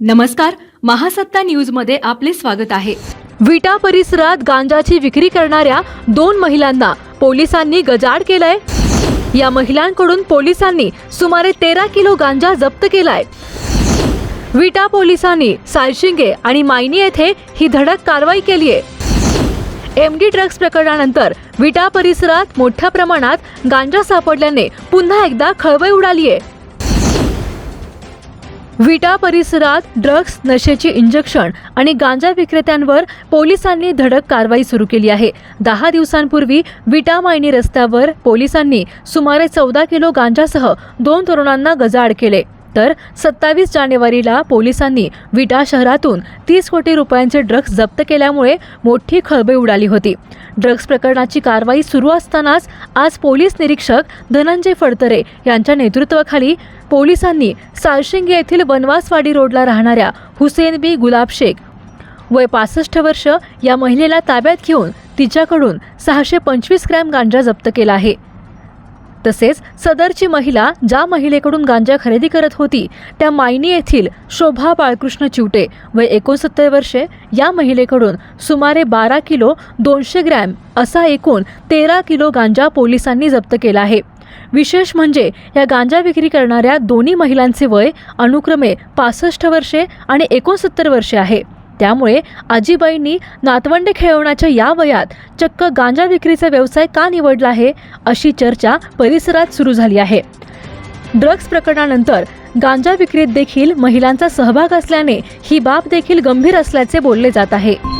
नमस्कार महासत्ता न्यूजमध्ये आपले स्वागत आहे. विटा परिसरात गांजाची विक्री करणाऱ्या दोन महिलांना पोलिसांनी गजाड केलाय. या महिलांकडून पोलिसांनी सुमारे तेरा किलो गांजा जप्त केलाय. विटा पोलिसांनी सायशिंगे आणि मायनी येथे ही धडक कारवाई केली आहे एम डी ड्रग्ज प्रकरणानंतर विटा परिसरात मोठ्या प्रमाणात गांजा सापडल्याने पुन्हा एकदा खळबळ उडाली आहे विटा परिसरात ड्रग्ज नशेची इंजेक्शन आणि गांजा विक्रेत्यांवर पोलिसांनी धडक कारवाई सुरू केली आहे. दहा दिवसांपूर्वी विटा मायनी रस्त्यावर पोलिसांनी सुमारे चौदा किलो गांजासह दोन तरुणांना गजाआड केले. तर सत्तावीस जानेवारीला पोलिसांनी विटा शहरातून तीस कोटी रुपयांचे ड्रग्ज जप्त केल्यामुळे मोठी खळबळ उडाली होती. ड्रग्ज प्रकरणाची कारवाई सुरू असतानाच आज पोलीस निरीक्षक धनंजय फडतरे यांच्या नेतृत्वाखाली पोलिसांनी सारशिंगे येथील वनवासवाडी रोडला राहणाऱ्या हुसेन बी गुलाब शेख वय पासष्ट वर्ष या महिलेला ताब्यात घेऊन तिच्याकडून सहाशे पंचवीस ग्रॅम गांजा जप्त केला आहे. तसेच सदरची महिला ज्या महिलेकडून गांजा खरेदी करत होती त्या मायनी येथील शोभा बाळकृष्ण चिवटे व एकोणसत्तर वर्षे या महिलेकडून सुमारे बारा किलो दोनशे ग्रॅम असा एकूण तेरा किलो गांजा पोलिसांनी जप्त केला आहे. विशेष म्हणजे या गांजा विक्री करणाऱ्या दोन्ही महिलांचे वय अनुक्रमे पासष्ट वर्षे आणि एकोणसत्तर वर्षे आहे. त्यामुळे आजीबाईंनी नातवंडे खेळवण्याच्या या वयात चक्क गांजा विक्रीचा व्यवसाय का निवडला आहे अशी चर्चा परिसरात सुरू झाली आहे. ड्रग्ज प्रकरणानंतर गांजा विक्रीत देखील महिलांचा सहभाग असल्याने ही बाब देखील गंभीर असल्याचे बोलले जात आहे.